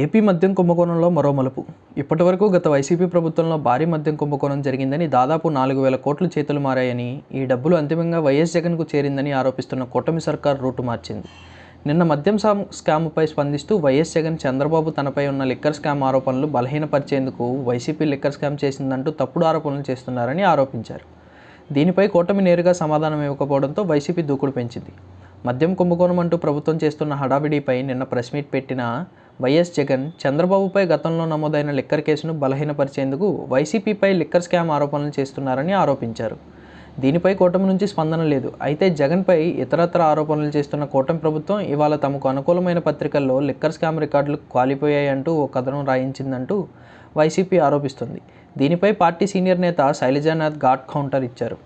AP మద్యం కుంభకోణంలో మరో మలుపు. ఇప్పటివరకు గత వైసీపీ ప్రభుత్వంలో భారీ మద్యం కుంభకోణం జరిగిందని దాదాపు నాలుగు వేల కోట్లు చేతులు మారాయని ఈ డబ్బులు అంతిమంగా వైఎస్ జగన్కు చేరిందని ఆరోపిస్తున్న కూటమి సర్కార్ రూటు మార్చింది. నిన్న మద్యం స్కామ్పై స్పందిస్తూ వైఎస్ జగన్ చంద్రబాబు తనపై ఉన్న లిక్కర్ స్కామ్ ఆరోపణలు బలహీనపరిచేందుకు వైసీపీ లిక్కర్ స్కామ్ చేసిందంటూ తప్పుడు ఆరోపణలు చేస్తున్నారని ఆరోపించారు. దీనిపై కూటమి నేరుగా సమాధానం ఇవ్వకపోవడంతో వైసీపీ దూకుడు పెంచింది. మద్యం కుంభకోణం అంటూ ప్రభుత్వం చేస్తున్న హడావిడిపై నిన్న ప్రెస్ మీట్ పెట్టిన వైఎస్ జగన్ చంద్రబాబుపై గతంలో నమోదైన లిక్కర్ కేసును బలహీనపరిచేందుకు వైసీపీపై లిక్కర్ స్కామ్ ఆరోపణలు చేస్తున్నారని ఆరోపించారు. దీనిపై కూటమి నుంచి స్పందన లేదు. అయితే జగన్పై ఇతరత్ర ఆరోపణలు చేస్తున్న కూటమి ప్రభుత్వం ఇవాళ తమకు అనుకూలమైన పత్రికల్లో లిక్కర్ స్కామ్ రికార్డులు కాలిపోయాయంటూ ఓ కథనం రాయించిందంటూ వైసీపీ ఆరోపిస్తుంది. దీనిపై పార్టీ సీనియర్ నేత శైలజానాథ్ ఘాట్ కౌంటర్ ఇచ్చారు.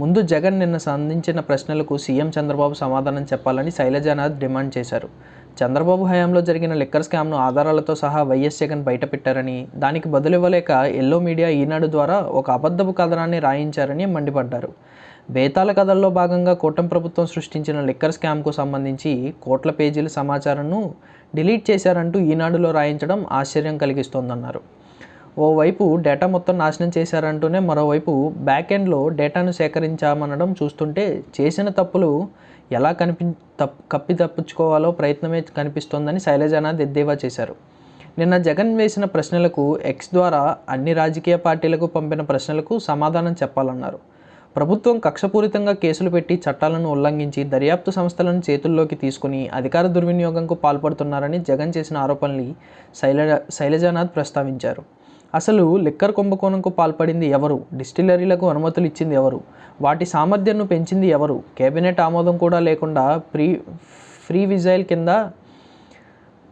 ముందు జగన్ నిన్న సంధించిన ప్రశ్నలకు సీఎం చంద్రబాబు సమాధానం చెప్పాలని శైలజానాథ్ డిమాండ్ చేశారు. చంద్రబాబు హయాంలో జరిగిన లిక్కర్ స్కామ్ను ఆధారాలతో సహా వైఎస్ జగన్ బయటపెట్టారని దానికి బదులివ్వలేక ఎల్లో మీడియా ఈనాడు ద్వారా ఒక అబద్ధపు కథనాన్ని రాయించారని మండిపడ్డారు. బేతాల కథల్లో భాగంగా కూటమి ప్రభుత్వం సృష్టించిన లిక్కర్ స్కామ్కు సంబంధించి కోట్ల పేజీల సమాచారంను డిలీట్ చేశారంటూ ఈనాడులో రాయించడం ఆశ్చర్యం కలిగిస్తోందన్నారు. ఓవైపు డేటా మొత్తం నాశనం చేశారంటూనే మరోవైపు బ్యాక్ ఎండ్లో డేటాను సేకరించామనడం చూస్తుంటే చేసిన తప్పులు ఎలా కనిపి తప్ కప్పి తప్పించుకోవాలో ప్రయత్నమే కనిపిస్తోందని శైలజానాథ్ ఎద్దేవా చేశారు. నిన్న జగన్ వేసిన ప్రశ్నలకు ఎక్స్ ద్వారా అన్ని రాజకీయ పార్టీలకు పంపిన ప్రశ్నలకు సమాధానం చెప్పాలన్నారు. ప్రభుత్వం కక్షపూరితంగా కేసులు పెట్టి చట్టాలను ఉల్లంఘించి దర్యాప్తు సంస్థలను చేతుల్లోకి తీసుకుని అధికార దుర్వినియోగంకు పాల్పడుతున్నారని జగన్ చేసిన ఆరోపణలు శైలజ శైలజానాథ్ ప్రస్తావించారు. అసలు లిక్కర్ కుంభకోణంకు పాల్పడింది ఎవరు? డిస్టిలరీలకు అనుమతులు ఇచ్చింది ఎవరు? వాటి సామర్థ్యాన్ని పెంచింది ఎవరు? కేబినెట్ ఆమోదం కూడా లేకుండా ప్రీ ఫ్రీ విజైల్ కింద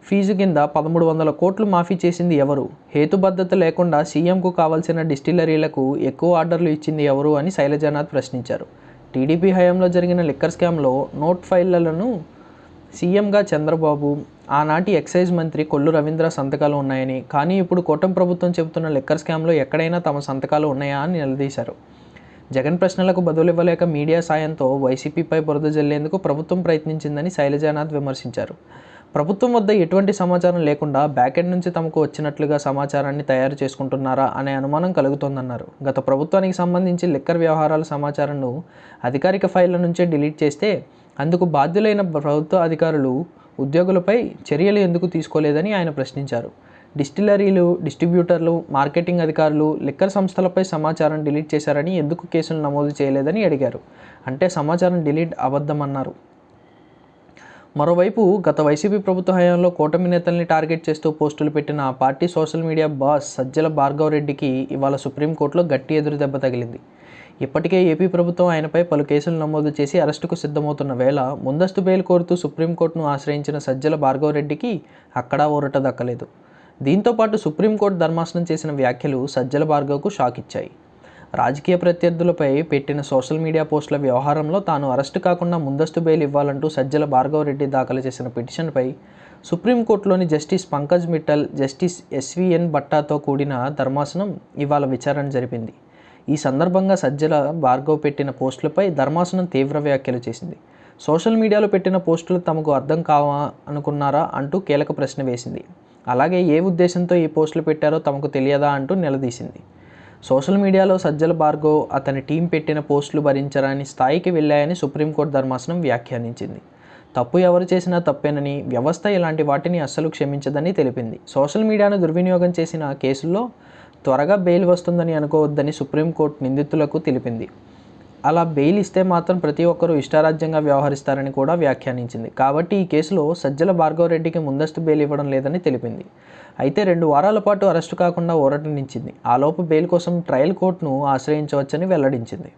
ఫీజు కింద పదమూడు వందల కోట్లు మాఫీ చేసింది ఎవరు? హేతుబద్ధత లేకుండా సీఎంకు కావాల్సిన డిస్టిలరీలకు ఎక్కువ ఆర్డర్లు ఇచ్చింది ఎవరు అని శైలజానాథ్ ప్రశ్నించారు. టీడీపీ హయాంలో జరిగిన లిక్కర్ స్కామ్లో నోట్ ఫైళ్ళను సీఎంగా చంద్రబాబు ఆనాటి ఎక్సైజ్ మంత్రి కొల్లు రవీంద్ర సంతకాలు ఉన్నాయని కానీ ఇప్పుడు కూటమి ప్రభుత్వం చెబుతున్న లిక్కర్ స్కామ్లో ఎక్కడైనా తమ సంతకాలు ఉన్నాయా అని నిలదీశారు. జగన్ ప్రశ్నలకు బదులివ్వలేక మీడియా సాయంతో వైసీపీపై బురద జల్లేందుకు ప్రభుత్వం ప్రయత్నించిందని శైలజానాథ్ విమర్శించారు. ప్రభుత్వం వద్ద ఎటువంటి సమాచారం లేకుండా బ్యాకెండ్ నుంచి తమకు వచ్చినట్లుగా సమాచారాన్ని తయారు చేసుకుంటున్నారా అనే అనుమానం కలుగుతోందన్నారు. గత ప్రభుత్వానికి సంబంధించి లిక్కర్ వ్యవహారాల సమాచారాన్ని అధికారిక ఫైళ్ళ నుంచే డిలీట్ చేస్తే అందుకు బాధ్యులైన ప్రభుత్వ అధికారులు ఉద్యోగులపై చర్యలు ఎందుకు తీసుకోలేదని ఆయన ప్రశ్నించారు. డిస్టిలరీలు డిస్ట్రిబ్యూటర్లు మార్కెటింగ్ అధికారులు లిక్కర్ సంస్థలపై సమాచారం డిలీట్ చేశారని ఎందుకు కేసులు నమోదు చేయలేదని అడిగారు. అంటే సమాచారం డిలీట్ అబద్ధమన్నారు. మరోవైపు గత వైసీపీ ప్రభుత్వ హయాంలో కూటమి నేతల్ని టార్గెట్ చేస్తూ పోస్టులు పెట్టిన party social media boss Sajjala భార్గవరెడ్డికి ఇవాళ సుప్రీంకోర్టులో గట్టి ఎదురు దెబ్బ తగిలింది. ఇప్పటికే ఏపీ ప్రభుత్వం ఆయనపై పలు కేసులు నమోదు చేసి అరెస్టుకు సిద్ధమవుతున్న వేళ ముందస్తు బెయిల్ కోరుతూ సుప్రీంకోర్టును ఆశ్రయించిన సజ్జల భార్గవ్ రెడ్డికి అక్కడా ఊరట దక్కలేదు. దీంతోపాటు సుప్రీంకోర్టు ధర్మాసనం చేసిన వ్యాఖ్యలు సజ్జల భార్గవ్కు షాక్ ఇచ్చాయి. రాజకీయ ప్రత్యర్థులపై పెట్టిన సోషల్ మీడియా పోస్టుల వ్యవహారంలో తాను అరెస్టు కాకుండా ముందస్తు బెయిల్ ఇవ్వాలంటూ సజ్జల భార్గవ్ రెడ్డి దాఖలు చేసిన పిటిషన్పై సుప్రీంకోర్టులోని justice Pankaj Mittal justice SVN భట్టాతో కూడిన ధర్మాసనం ఇవాళ విచారణ జరిపింది. ఈ సందర్భంగా సజ్జల భార్గవ్ పెట్టిన పోస్టులపై ధర్మాసనం తీవ్ర వ్యాఖ్యలు చేసింది. సోషల్ మీడియాలో పెట్టిన పోస్టులు తమకు అర్థం కావా అనుకున్నారా అంటూ కీలక ప్రశ్న వేసింది. అలాగే ఏ ఉద్దేశంతో ఈ పోస్టులు పెట్టారో తమకు తెలియదా అంటూ నిలదీసింది. సోషల్ మీడియాలో సజ్జల భార్గవ్ అతని టీం పెట్టిన పోస్టులు భరించరాని స్థాయికి వెళ్ళాయని సుప్రీంకోర్టు ధర్మాసనం వ్యాఖ్యానించింది. తప్పు ఎవరు చేసినా తప్పేనని వ్యవస్థ ఇలాంటి వాటిని అస్సలు క్షమించదని తెలిపింది. సోషల్ మీడియాను దుర్వినియోగం చేసిన కేసుల్లో త్వరగా బెయిల్ వస్తుందని అనుకోవద్దని సుప్రీంకోర్టు నిందితులకు తెలిపింది. అలా బెయిల్ ఇస్తే మాత్రం ప్రతి ఒక్కరూ ఇష్టారాజ్యంగా వ్యవహరిస్తారని కూడా వ్యాఖ్యానించింది. కాబట్టి ఈ కేసులో సజ్జల భార్గవరెడ్డికి ముందస్తు బెయిల్ ఇవ్వడం లేదని తెలిపింది. అయితే రెండు వారాల పాటు అరెస్టు కాకుండా ఊరటనిచ్చింది ఆలోపు బెయిల్ కోసం ట్రయల్ కోర్టును ఆశ్రయించవచ్చని వెల్లడించింది.